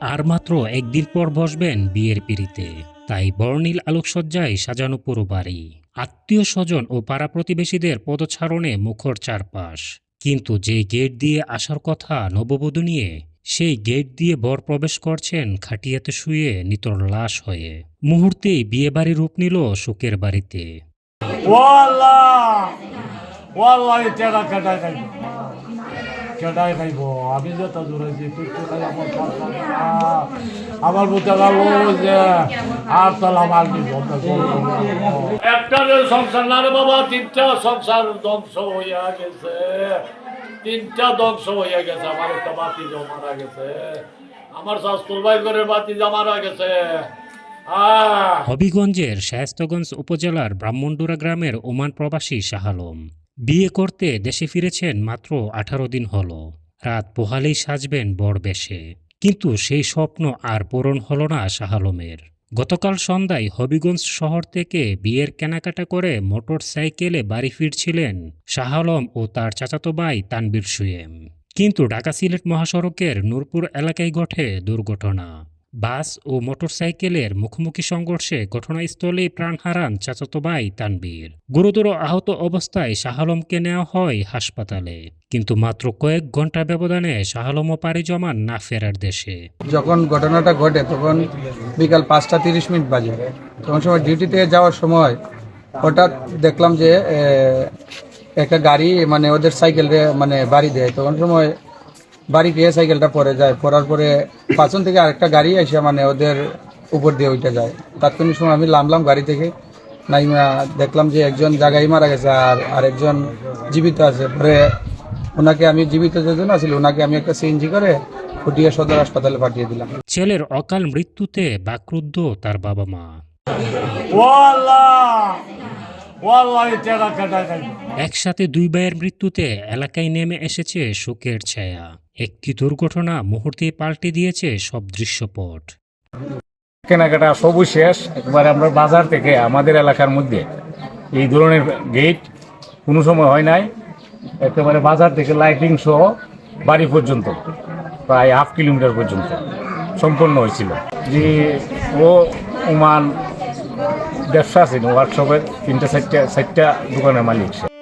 আর মাত্র একদিন পর বসবেন বিয়ের পিড়িতে। তাই বর্ণিল আলোকসজ্জায় সাজানো পুরো বাড়ি। আত্মীয় স্বজন ও পাড়া প্রতিবেশীদের পদচারণে মুখর চারপাশ। কিন্তু যে গেট দিয়ে আসার কথা নববধূ নিয়ে সেই গেট দিয়ে বর প্রবেশ করছেন খাটিয়াতে শুয়ে নিতর লাশ হয়ে। মুহূর্তেই বিয়ে বাড়ি রূপ নিল শোকের বাড়িতে। ওয়াল্লাহ ওয়াল্লাহ টেরা কাটা খাই কেটাই খাইব। আমি যত দূরে যে তুই তো খাই আমার। আমার বুঝতে পারব যে, আর তাহলে আমার কি বন্ধ একটা সংসার, না বাবা, তিনটা সংসার ধ্বংস হইয়া গেছে। তিনটা ধ্বংস হইয়া গেছে। আমার একটা বাতি মারা গেছে। আমার শাস্ত্র ভাই করে বাতি মারা গেছে। হবিগঞ্জের শায়স্তগঞ্জ উপজেলার ব্রাহ্মণডুরা গ্রামের ওমান প্রবাসী শাহ আলম। বিয়ে করতে দেশে ফিরেছেন মাত্র আঠারো দিন হল। রাত পোহালেই সাজবেন বর বেশে। কিন্তু সেই স্বপ্ন আর পূরণ হল না শাহ আলমের। গতকাল সন্ধ্যায় হবিগঞ্জ শহর থেকে বিয়ের কেনাকাটা করে মোটর সাইকেলে বাড়ি ফিরছিলেন শাহ আলম ও তার চাচাতো ভাই তানবীর সুয়েম। কিন্তু ঢাকা সিলেট মহাসড়কের নূরপুর এলাকায় ঘটে দুর্ঘটনা। বাস ও মোটরসাইকেলের মুখোমুখি সংঘর্ষে ঘটনাস্থলেই প্রাণ হারান চাচাতো ভাই তানবীর গুরুতর আহত অবস্থায় শাহালমকে নেওয়া হয় হাসপাতালে। কিন্তু মাত্র কয়েক ঘণ্টা ব্যবধানে শাহালমও পাড়ি জমান না ফেরার দেশে। যখন ঘটনাটা ঘটে, তখন বিকাল পাঁচটা তিরিশ মিনিট বাজে। তখন সময় ডিউটিতে যাওয়ার সময় হঠাৎ দেখলাম যে একটা গাড়ি মানে ওদের সাইকেল মানে বাড়ি দেয়। তখন সময় বাড়ি গিয়ে সাইকেলটা পরে যায়। পরার পরে পাঁচন থেকে আরেকটা গাড়ি এসে মানে ওদের উপর দিয়ে ওইটা যায়। তাৎক্ষণিক সময় আমি নামলাম গাড়ি থেকে। নাইমা দেখলাম যে একজন জায়গায় মারা গেছে আর আরেকজন জীবিত আছে। পরে ওনাকে আমি জীবিত যেজন আছিল ওনাকে আমি একটা সিএনজি করে ফুটিয়া সদর হাসপাতালে পাঠিয়ে দিলাম। ছেলের অকাল মৃত্যুতে বাক্রুদ্ধ তার বাবা মা ওয়াল্লাহ ওয়াল্লাহ টেরা কাটা খাই একসাথে দুই ভাইয়ের মৃত্যুতে এলাকায় নেমে এসেছে শোকের ছায়া। একটি দুর্ঘটনা মুহূর্তে পাল্টে দিয়েছে সব দৃশ্যপট। কেনাকাটা সবই শেষ একবার আমরা বাজার থেকে আমাদের এলাকার মধ্যে এই ধরনের গেট কোনো সময় হয় নাই। একেবারে বাজার থেকে লাইটিং সহ বাড়ি পর্যন্ত প্রায় হাফ কিলোমিটার পর্যন্ত সম্পন্ন হয়েছিল। যে ও ওমান ব্যবসা আছে ওয়ার্কশপের তিনটা চারটা চারটা দোকানের মালিক সে।